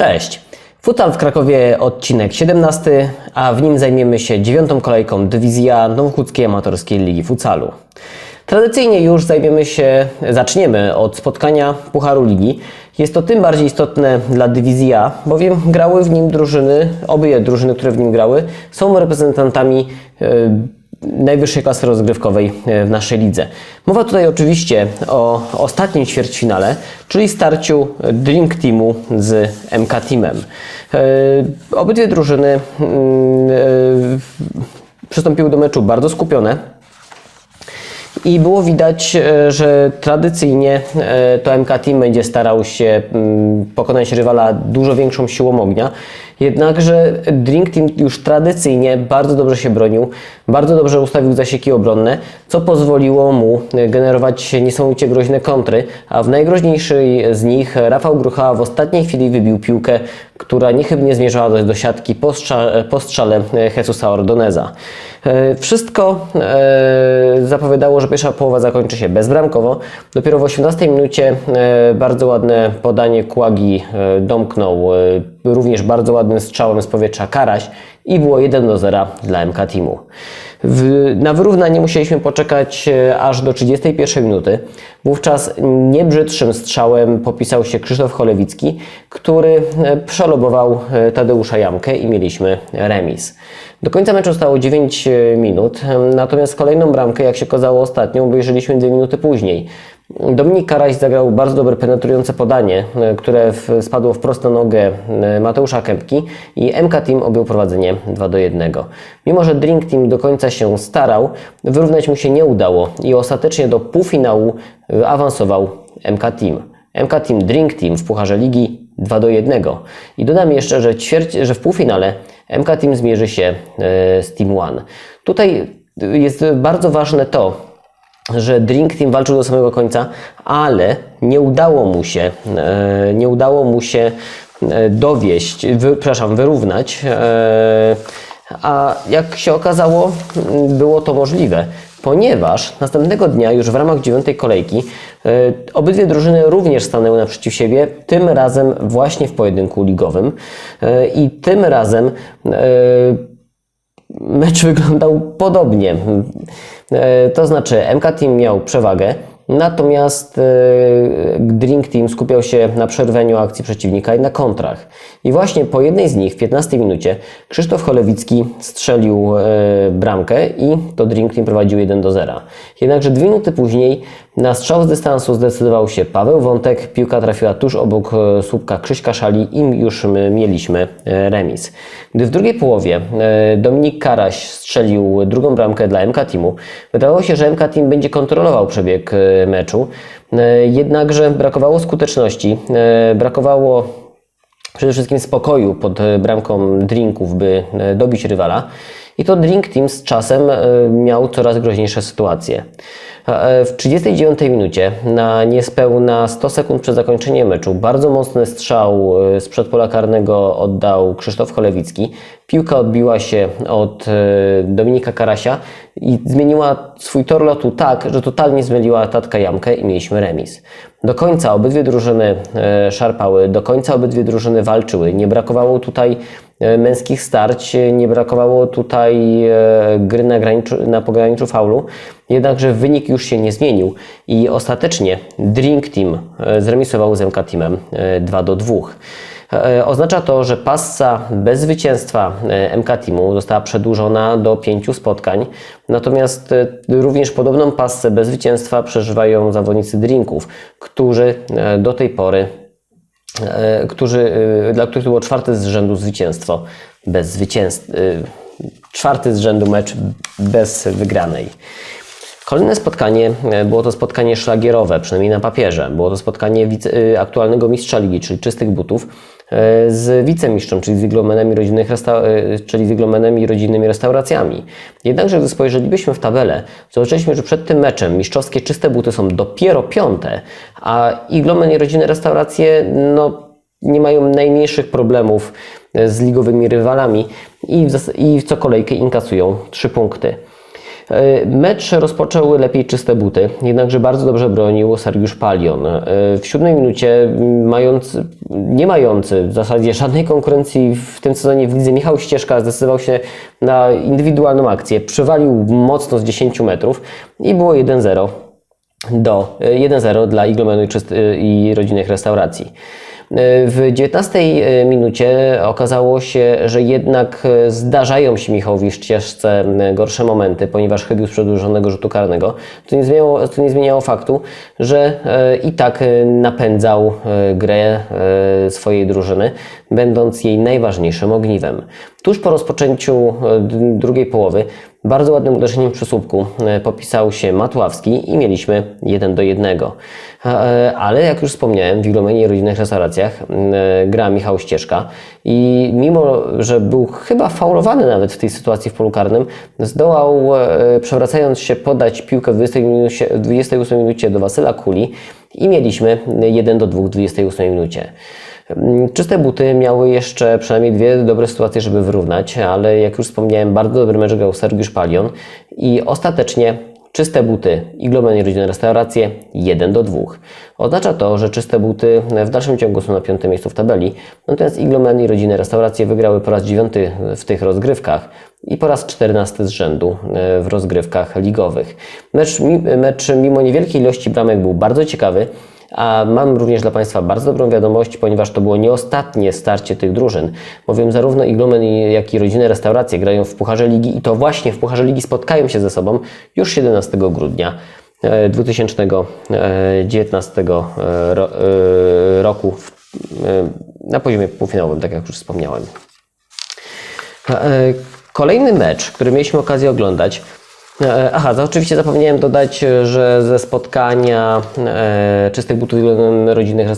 Cześć! Futsal w Krakowie odcinek 17, a w nim zajmiemy się dziewiątą kolejką dywizja Nowochódzkiej Amatorskiej Ligi Futsalu. Tradycyjnie już zajmiemy się, zaczniemy od spotkania Pucharu Ligi. Jest to tym bardziej istotne dla dywizji A, bowiem grały w nim drużyny, obie drużyny, które w nim grały, są reprezentantami e, najwyższej klasy rozgrywkowej e, w naszej lidze. Mowa tutaj oczywiście o ostatnim ćwierćfinale, czyli starciu Drink Teamu z MK Teamem. E, Obydwie drużyny mm, e, przystąpiły do meczu bardzo skupione. I było widać, że tradycyjnie to MK Team będzie starał się mm, pokonać rywala dużo większą siłą ognia. Jednakże Drink Team już tradycyjnie bardzo dobrze się bronił, bardzo dobrze ustawił zasieki obronne, co pozwoliło mu generować niesamowicie groźne kontry, a w najgroźniejszej z nich Rafał Grucha w ostatniej chwili wybił piłkę, która niechybnie zmierzała do, do siatki po, strza, po strzale Jesusa Ordoneza. E, Wszystko e, zapowiadało, że pierwsza połowa zakończy się bezbramkowo. Dopiero w 18 minucie e, bardzo ładne podanie Kłagi domknął również bardzo ładnym strzałem z powietrza Karaś i było 1 do 0 dla MK Teamu. W, na wyrównanie musieliśmy poczekać e, aż do 31 minuty. Wówczas nie brzydszym strzałem popisał się Krzysztof Cholewicki, który e, przelobował e, Tadeusza Jamkę i mieliśmy remis. Do końca meczu zostało 9 minut, natomiast kolejną bramkę, jak się okazało ostatnią, obejrzeliśmy 2 minuty później. Dominik Karaś zagrał bardzo dobre penetrujące podanie, e, które spadło wprost na nogę e, Mateusza Kępki i MK Team objął prowadzenie 2 do 1. Mimo, że Drink Team do końca się starał, wyrównać mu się nie udało i ostatecznie do półfinału e, awansował MK Team. MK Team Drink Team w Pucharze Ligi 2 do 1. I dodam jeszcze, że, ćwierć, że w półfinale MK Team zmierzy się z Team One. Tutaj jest bardzo ważne to, że Drink Team walczył do samego końca, ale nie udało mu się, e, nie udało mu się e, dowieść, wy, przepraszam, wyrównać, e, a jak się okazało, było to możliwe, ponieważ następnego dnia, już w ramach dziewiątej kolejki, obydwie drużyny również stanęły naprzeciw siebie, tym razem właśnie w pojedynku ligowym i tym razem mecz wyglądał podobnie. E, To znaczy, MK Team miał przewagę, natomiast e, Drink Team skupiał się na przerwaniu akcji przeciwnika i na kontrach. I właśnie po jednej z nich, w 15 minucie, Krzysztof Cholewicki strzelił e, bramkę i to Drink Team prowadził 1 do 0. Jednakże dwie minuty później na strzał z dystansu zdecydował się Paweł Wątek, piłka trafiła tuż obok e, słupka Krzyśka Szali i już my mieliśmy e, remis. Gdy w drugiej połowie e, Dominik Karaś strzelił drugą bramkę dla MK Teamu, wydawało się, że MK Team będzie kontrolował przebieg meczu, jednakże brakowało skuteczności, brakowało przede wszystkim spokoju pod bramką drinków, by dobić rywala. I to Drink Team z czasem e, miał coraz groźniejsze sytuacje. E, W 39 minucie, na niespełna 100 sekund przed zakończeniem meczu, bardzo mocny strzał e, z przedpola karnego oddał Krzysztof Cholewicki. Piłka odbiła się od e, Dominika Karasia i zmieniła swój tor lotu tak, że totalnie zmyliła Tatka Jamkę i mieliśmy remis. Do końca obydwie drużyny e, szarpały, do końca obydwie drużyny walczyły. Nie brakowało tutaj e, męskich starć, nie brakowało tutaj e, gry na, graniczu, na pograniczu faulu. Jednakże wynik już się nie zmienił i ostatecznie Drink Team e, zremisował z MK Teamem e, 2 do 2. E, Oznacza to, że passa bez zwycięstwa e, MK Teamu została przedłużona do pięciu spotkań, natomiast e, również podobną passę bez zwycięstwa przeżywają zawodnicy Drinków, którzy e, do tej pory, e, którzy, e, dla których to było czwarte z rzędu zwycięstwo bez zwycięstwa, czwarty z rzędu mecz bez wygranej. Kolejne spotkanie e, było to spotkanie szlagierowe, przynajmniej na papierze. Było to spotkanie aktualnego mistrza ligi, czyli czystych butów, e, z wicemistrzem, czyli z iglomenem i, rodzinnych e, czyli z iglomenem i rodzinnymi restauracjami. Jednakże, gdy spojrzelibyśmy w tabelę, zobaczyliśmy, że przed tym meczem mistrzowskie czyste buty są dopiero piąte, a iglomen i rodzinne restauracje no, nie mają najmniejszych problemów e, z ligowymi rywalami i i co kolejkę inkasują trzy punkty. E, Mecz rozpoczął lepiej czyste buty, jednakże bardzo dobrze bronił Sergiusz Palion. E, W siódmej minucie, m, mając, nie mający w zasadzie żadnej konkurencji w tym sezonie w lidze, Michał Ścieżka zdecydował się na indywidualną akcję. Przywalił mocno z 10 metrów i było 1-0 do 1-0 dla Iglomenu i i rodzinnych restauracji. W 19 minucie okazało się, że jednak zdarzają się Michałowi Ścieżce gorsze momenty, ponieważ chybił z przedłużonego rzutu karnego, co nie zmieniało, co nie zmieniało faktu, że e, i tak napędzał e, grę e, swojej drużyny, będąc jej najważniejszym ogniwem. Tuż po rozpoczęciu e, drugiej połowy bardzo ładnym uderzeniem przy słupku e, popisał się Matławski i mieliśmy 1 do 1. E, Ale jak już wspomniałem, w Iglomenie i rodzinnych restauracjach e, gra Michał Ścieżka i mimo, że był chyba faulowany nawet w tej sytuacji w polu karnym, zdołał przewracając się podać piłkę w 20 minucie, w 28 minucie do Wasyla Kuli i mieliśmy 1 do 2 w 28 minucie. Mm, Czyste buty miały jeszcze przynajmniej dwie dobre sytuacje, żeby wyrównać, ale jak już wspomniałem, bardzo dobry mecz grał Sergiusz Palion i ostatecznie czyste buty i rodzinne restauracje 1 do 2. Oznacza to, że czyste buty w dalszym ciągu są na piątym miejscu w tabeli, natomiast Iglomen i rodzinne restauracje wygrały po raz dziewiąty w tych rozgrywkach i po raz czternasty z rzędu e, w rozgrywkach ligowych. Mecz, mecz mimo niewielkiej ilości bramek był bardzo ciekawy, a mam również dla Państwa bardzo dobrą wiadomość, ponieważ to było nie ostatnie starcie tych drużyn, bowiem zarówno Iglumen, jak i rodzinne restauracje grają w Pucharze Ligi i to właśnie w Pucharze Ligi spotkają się ze sobą już 17 grudnia e, 2019 e, ro- e, roku e, na poziomie półfinałowym, tak jak już wspomniałem. E, Kolejny mecz, który mieliśmy okazję oglądać. E, Aha, to oczywiście zapomniałem dodać, że ze spotkania e, czystych butów i Iglomenem rodzinnych,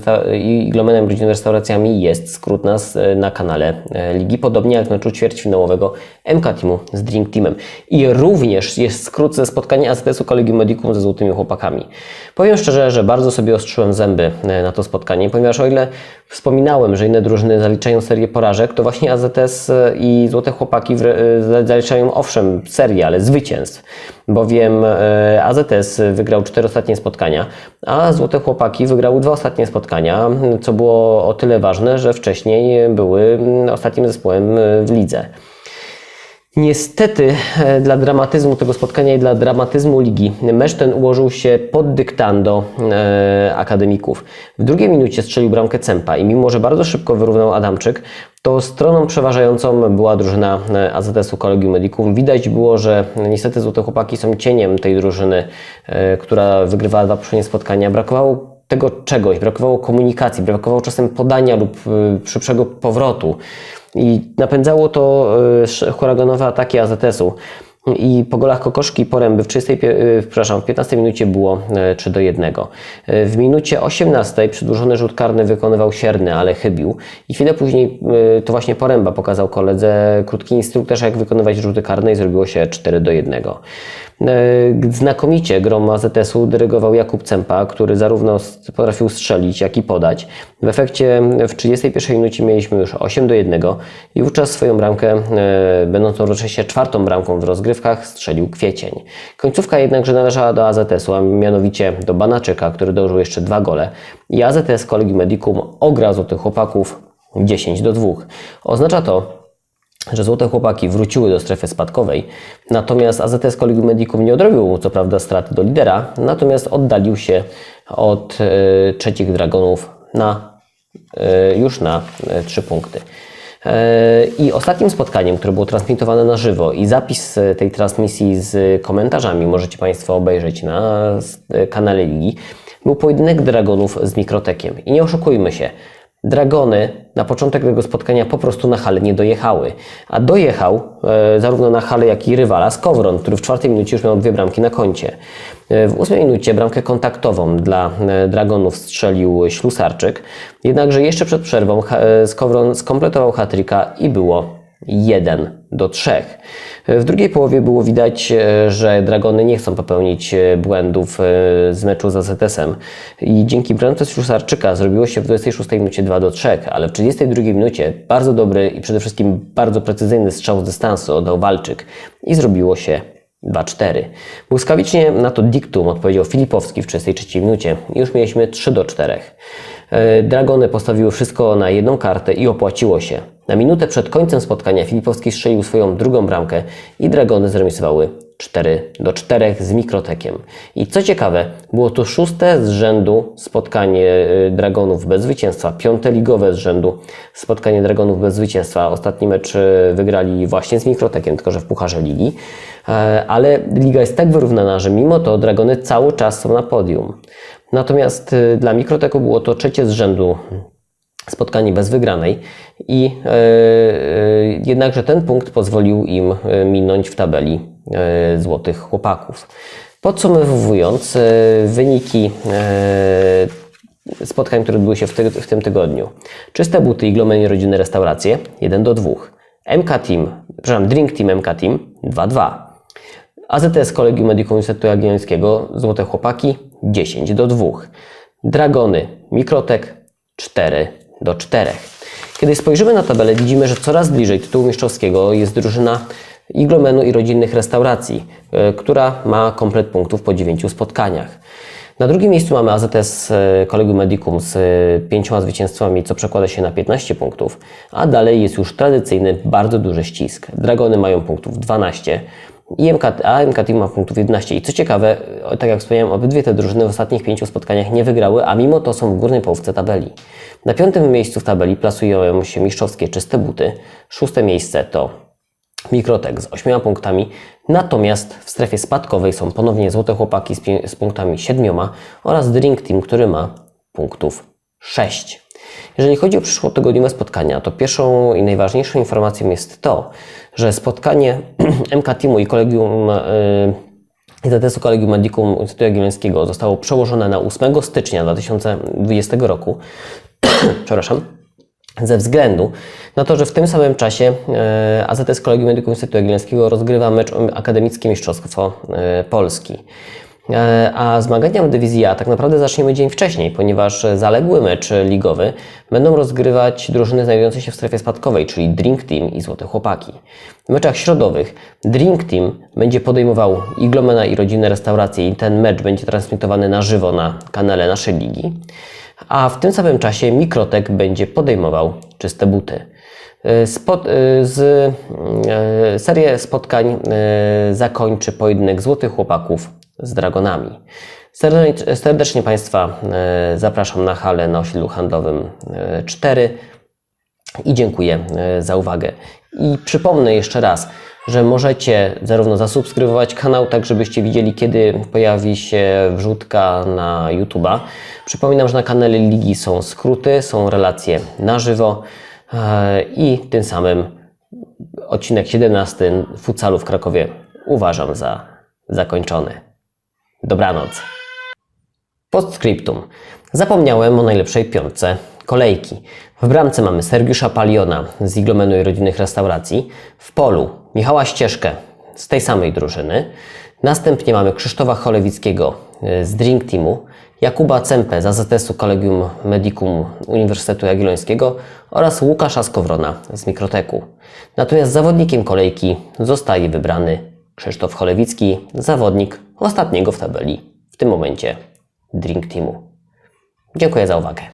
Iglomenem rodzinnymi restauracjami jest skrót nas e, na kanale e, Ligi, podobnie jak meczu ćwierćfinałowego MK Teamu z Drink Teamem. I również jest skrót ze spotkania AZS-u Kolegium Medicum ze Złotymi Chłopakami. Powiem szczerze, że bardzo sobie ostrzyłem zęby e, na to spotkanie, ponieważ o ile wspominałem, że inne drużyny zaliczają serię porażek, to właśnie AZS i Złote Chłopaki e, zaliczają owszem serię, ale zwycięstw, bowiem e, AZS wygrał cztery ostatnie spotkania, a Złote Chłopaki wygrały dwa ostatnie spotkania, co było o tyle ważne, że wcześniej były ostatnim zespołem e, w lidze. Niestety e, dla dramatyzmu tego spotkania i dla dramatyzmu ligi mecz ten ułożył się pod dyktando e, akademików. W drugiej minucie strzelił bramkę Cempa i mimo, że bardzo szybko wyrównał Adamczyk, to stroną przeważającą była drużyna e, AZS-u Kolegium Medicum. Widać było, że niestety Złote Chłopaki są cieniem tej drużyny, e, która wygrywała dwa poprzednie spotkania. Brakowało tego czegoś, brakowało komunikacji, brakowało czasem podania lub y, szybszego powrotu. I napędzało to sz- huraganowe ataki AZS-u. I po golach Kokoszki i Poręby w, 30, pie- y, w 15 minucie było y, 3 do 1. Y, W minucie 18 przedłużony rzut karny wykonywał Sierny, ale chybił. I chwilę później y, to właśnie Poręba pokazał koledze krótki instruktaż, jak wykonywać rzuty karne i zrobiło się 4 do 1. E, Znakomicie grom AZS-u dyrygował Jakub Cempa, który zarówno potrafił strzelić, jak i podać. W efekcie w 31 minucie mieliśmy już 8 do 1 i wówczas swoją bramkę, e, będącą równocześnie czwartą bramką w rozgrywkach, strzelił Kwiecień. Końcówka jednakże należała do AZS-u, a mianowicie do Banaczyka, który dołożył jeszcze dwa gole i AZS Collegium Medicum ograł złotych chłopaków 10 do 2. Oznacza to, że Złote Chłopaki wróciły do strefy spadkowej, natomiast AZS Collegium Medicum nie odrobił co prawda straty do lidera, natomiast oddalił się od e, trzecich Dragonów na, e, już na e, trzy punkty. I ostatnim spotkaniem, które było transmitowane na żywo i zapis e, tej transmisji z komentarzami możecie Państwo obejrzeć na e, kanale Ligi, był pojedynek Dragonów z Mikrotekiem. I nie oszukujmy się, Dragony na początek tego spotkania po prostu na halę nie dojechały, a dojechał e, zarówno na halę, jak i rywala Skowron, który w czwartej minucie już miał dwie bramki na koncie. E, w ósmej minucie bramkę kontaktową dla e, Dragonów strzelił Ślusarczyk, jednakże jeszcze przed przerwą ha- e, Skowron skompletował hatryka i było 1 do 3. W drugiej połowie było widać, e, że Dragony nie chcą popełnić e, błędów e, z meczu z AZS-em i dzięki bramce Ślusarczyka zrobiło się w 26 minucie 2 do 3, ale w 32 minucie bardzo dobry i przede wszystkim bardzo precyzyjny strzał z dystansu oddał Walczyk i zrobiło się 2-4. Błyskawicznie na to diktum odpowiedział Filipowski w 33 minucie i już mieliśmy 3 do 4. E, Dragony postawiły wszystko na jedną kartę i opłaciło się. Na minutę przed końcem spotkania Filipowski strzelił swoją drugą bramkę i Dragony zremisowały 4 do 4 z mikrotekiem. I co ciekawe, było to szóste z rzędu spotkanie e, Dragonów bez zwycięstwa, piąte ligowe z rzędu spotkanie Dragonów bez zwycięstwa. Ostatni mecz e, wygrali właśnie z mikrotekiem, tylko że w Pucharze Ligi. Ale liga jest tak wyrównana, że mimo to Dragony cały czas są na podium. Natomiast e, dla mikroteku było to trzecie z rzędu spotkanie bez wygranej i e, jednakże ten punkt pozwolił im e, minąć w tabeli e, złotych chłopaków. Podsumowując, e, wyniki e, spotkań, które odbyły się w, ty, w tym tygodniu. Czyste buty i Glomen i rodzinne restauracje 1 do 2. MK Team, przepraszam, Drink Team MK Team 2-2. AZS Kolegium Medicum Uniwersytetu Jagiellońskiego Złote Chłopaki 10 do 2. Dragony Mikrotek 4 do 4. Kiedy spojrzymy na tabelę, widzimy, że coraz bliżej tytułu mistrzowskiego jest drużyna Iglomenu i rodzinnych restauracji, e, która ma komplet punktów po 9 spotkaniach. Na drugim miejscu mamy AZS e, Kolegium Medicum z e, pięcioma zwycięstwami, co przekłada się na 15 punktów, a dalej jest już tradycyjny, bardzo duży ścisk. Dragony mają punktów 12, i MK, a MK Team ma punktów 11. I co ciekawe, tak jak wspomniałem, obydwie te drużyny w ostatnich pięciu spotkaniach nie wygrały, a mimo to są w górnej połówce tabeli. Na piątym miejscu w tabeli plasują się mistrzowskie czyste buty. Szóste miejsce to Mikrotek z 8 punktami, natomiast w strefie spadkowej są ponownie Złote Chłopaki z, z punktami 7 oraz Drink Team, który ma punktów 6. Jeżeli chodzi o przyszłotygodniowe spotkania, to pierwszą i najważniejszą informacją jest to, że spotkanie MK Teamu i Kolegium yy, ZS-u Kolegium Medicum Uniwersytetu Jagiellońskiego zostało przełożone na 8 stycznia 2020 roku. Przepraszam ze względu na to, że w tym samym czasie e, AZS Kolegium Medicum Uniwersytetu Jagiellońskiego rozgrywa mecz akademickie mistrzostwo e, Polski. E, A zmagania w dywizji A tak naprawdę zaczniemy dzień wcześniej, ponieważ zaległy mecz ligowy będą rozgrywać drużyny znajdujące się w strefie spadkowej, czyli Drink Team i Złote Chłopaki. W meczach środowych Drink Team będzie podejmował Iglomena i rodzinne restauracje i ten mecz będzie transmitowany na żywo na kanale naszej ligi a w tym samym czasie Mikrotek będzie podejmował czyste buty. Y, Spot, y, z, serię spotkań zakończy pojedynek Złotych Chłopaków z Dragonami. Serdecznie, Państwa y, zapraszam na halę na osiedlu handlowym y, 4 i dziękuję e, za uwagę. I przypomnę jeszcze raz, że możecie zarówno zasubskrybować kanał, tak żebyście widzieli, kiedy pojawi się wrzutka na YouTube'a. Przypominam, że na kanale Ligi są skróty, są relacje na żywo e, i tym samym odcinek 17 futsalu w Krakowie uważam za zakończony. Dobranoc. Postscriptum. Zapomniałem o najlepszej piątce kolejki. W bramce mamy Sergiusza Paliona z Iglomenu i rodzinnych restauracji. W polu Michała Ścieżkę z tej samej drużyny. Następnie mamy Krzysztofa Cholewickiego y, z Drink Teamu, Jakuba Cempę z AZS-u Kolegium Medicum Uniwersytetu Jagiellońskiego oraz Łukasza Skowrona z Mikroteku. Natomiast zawodnikiem kolejki zostaje wybrany Krzysztof Cholewicki, zawodnik ostatniego w tabeli, w tym momencie Drink Teamu. Dziękuję za uwagę.